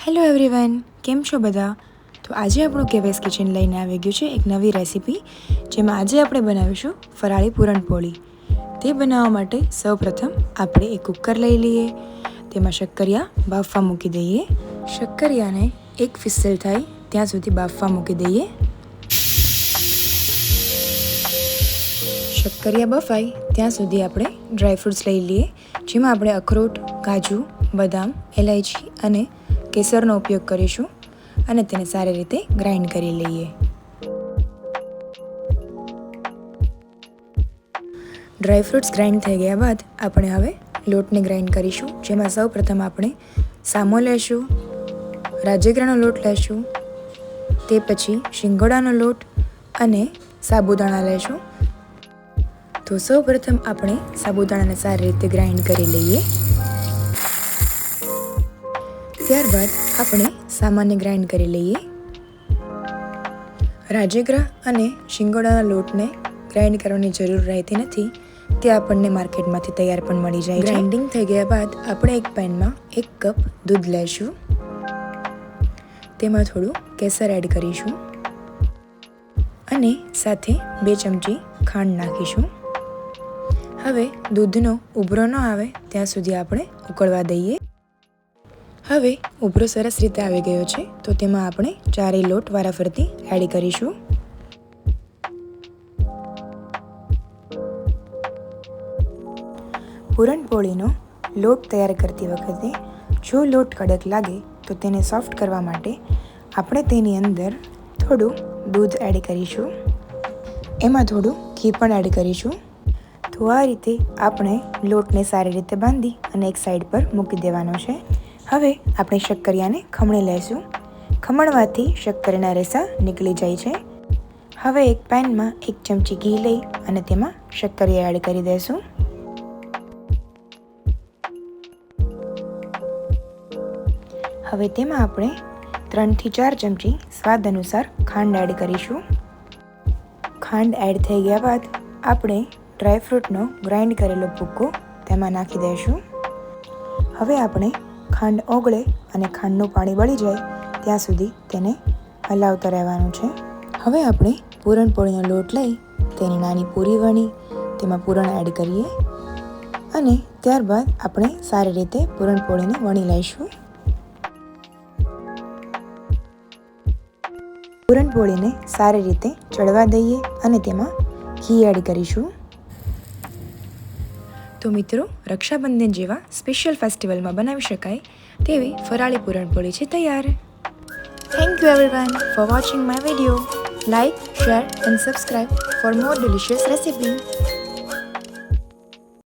Hello everyone કેમ છો બધા? તો આજે આપણું કેવેસ કિચન લઈને આવી ગયું છે એક નવી રેસીપી જેમાં આજે આપણે બનાવીશું ફરાળી પૂરણપોળી. તે બનાવવા માટે સૌપ્રથમ આપણે એક કુકર લઈ લઈએ, તેમાં શક્કરિયા બાફવા મૂકી દઈએ. શક્કરિયાને એક ફિસલ થાય ત્યાં સુધી બાફવા મૂકી દઈએ. શક્કરિયા બફાય ત્યાં સુધી આપણે ડ્રાયફ્રૂટ્સ લઈ લઈએ, જેમાં આપણે અખરોટ, કાજુ, બદામ એલાયચી અને કેસરનો ઉપયોગ કરીશું અને તેને સારી રીતે ગ્રાઇન્ડ કરી લઈએ. ડ્રાયફ્રૂટ્સ ગ્રાઇન્ડ થઈ ગયા બાદ આપણે હવે લોટને ગ્રાઇન્ડ કરીશું, જેમાં સૌ પ્રથમ આપણે સામો લેશું, રાજગરાનો લોટ લેશું, તે પછી શિંગોડાનો લોટ અને સાબુદાણા લેશું. તો સૌ પ્રથમ આપણે સાબુદાણાને સારી રીતે ગ્રાઇન્ડ કરી લઈએ. ત્યારબાદ આપણે સામાન્ય ગ્રાઇન્ડ કરી લઈએ. રાજગરા અને શિંગોડાના લોટને ગ્રાઇન્ડ કરવાની જરૂર રહેતી નથી, તે આપણને માર્કેટમાંથી તૈયાર પણ મળી જાય ગ્રાઇન્ડિંગ થઈ ગયા બાદ આપણે એક પેનમાં એક કપ દૂધ લેશું. તેમાં થોડું કેસર એડ કરીશું. અને સાથે બે ચમચી ખાંડ નાખીશું. હવે દૂધનો ઉભરો ન આવે, ત્યાં સુધી આપણે ઉકળવા દઈએ. હવે ઉભરો સરસ રીતે આવી ગયો છે, તો તેમાં આપણે ચારેય લોટ વારાફરતી એડ કરીશું. પૂરણપોળીનો લોટ તૈયાર કરતી વખતે જો લોટ કડક લાગે, તો તેને સોફ્ટ કરવા માટે આપણે તેની અંદર થોડું દૂધ એડ કરીશું. એમાં થોડું ઘી પણ એડ કરીશું. તો આ રીતે આપણે લોટને સારી રીતે બાંધી અને એક સાઈડ પર મૂકી દેવાનો છે. હવે આપણે શક્કરિયાને ખમણી લઈશું ખમણવાથી શક્કરના રેસા નીકળી જાય છે. હવે એક પેનમાં એક ચમચી ઘી લઈ અને તેમાં શક્કરિયા એડ કરી દઈશું હવે તેમાં આપણે ત્રણથી ચાર ચમચી સ્વાદ અનુસાર ખાંડ એડ કરીશું. ખાંડ એડ થઈ ગયા બાદ આપણે ડ્રાયફ્રૂટનો ગ્રાઇન્ડ કરેલો ભૂક્કો તેમાં નાખી દઈશું હવે આપણે ખાંડ ઓગળે અને ખાંડનું પાણી બળી જાય, ત્યાં સુધી તેને હલાવતા રહેવાનું છે. હવે આપણે પૂરણપોળીનો લોટ લઈ તેની નાની પૂરી વણી, તેમાં પૂરણ એડ કરીએ અને ત્યારબાદ આપણે સારી રીતે પૂરણપોળીને વણી લઈશું. પૂરણપોળીને સારી રીતે ચડવા દઈએ અને તેમાં ઘી એડ કરીશું. તો મિત્રો, રક્ષાબંધન જેવા સ્પેશિયલ ફેસ્ટિવલમાં બનાવી શકાય તેવી ફરાળી પૂરણપોળી છે તૈયાર. Thank you everyone for watching my video like share and subscribe for more delicious recipe